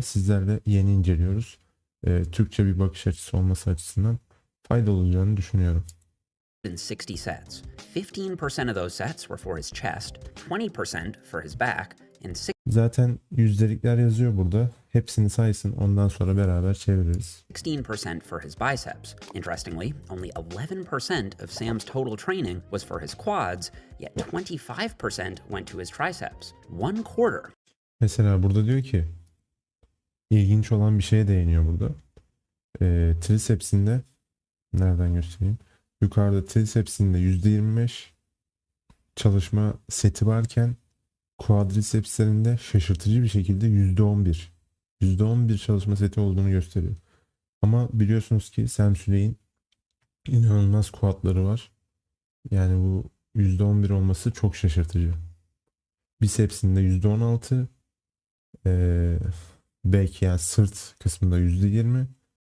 sizlerle yeni inceliyoruz. Ee, Türkçe bir bakış açısı olması açısından faydalı olacağını düşünüyorum. 60 sets. 15% of those sets were for his chest, 20% for his back, and Zaten yüzdelikler yazıyor burada. Hepsini saysın ondan sonra beraber çeviririz. 16% for his biceps. Interestingly, only 11% of Sam's total training was for his quads, yet 25% went to his triceps. One quarter Mesela burada diyor ki ilginç olan bir şeye değiniyor burada. Ee, trisepsinde nereden göstereyim? Yukarıda trisepsinde %25 çalışma seti varken quadricepslerinde şaşırtıcı bir şekilde %11 %11 çalışma seti olduğunu gösteriyor. Ama biliyorsunuz ki Sam Süley'in inanılmaz quadları var. Yani bu %11 olması çok şaşırtıcı. Bisepsinde %16 ee, back yani sırt kısmında %20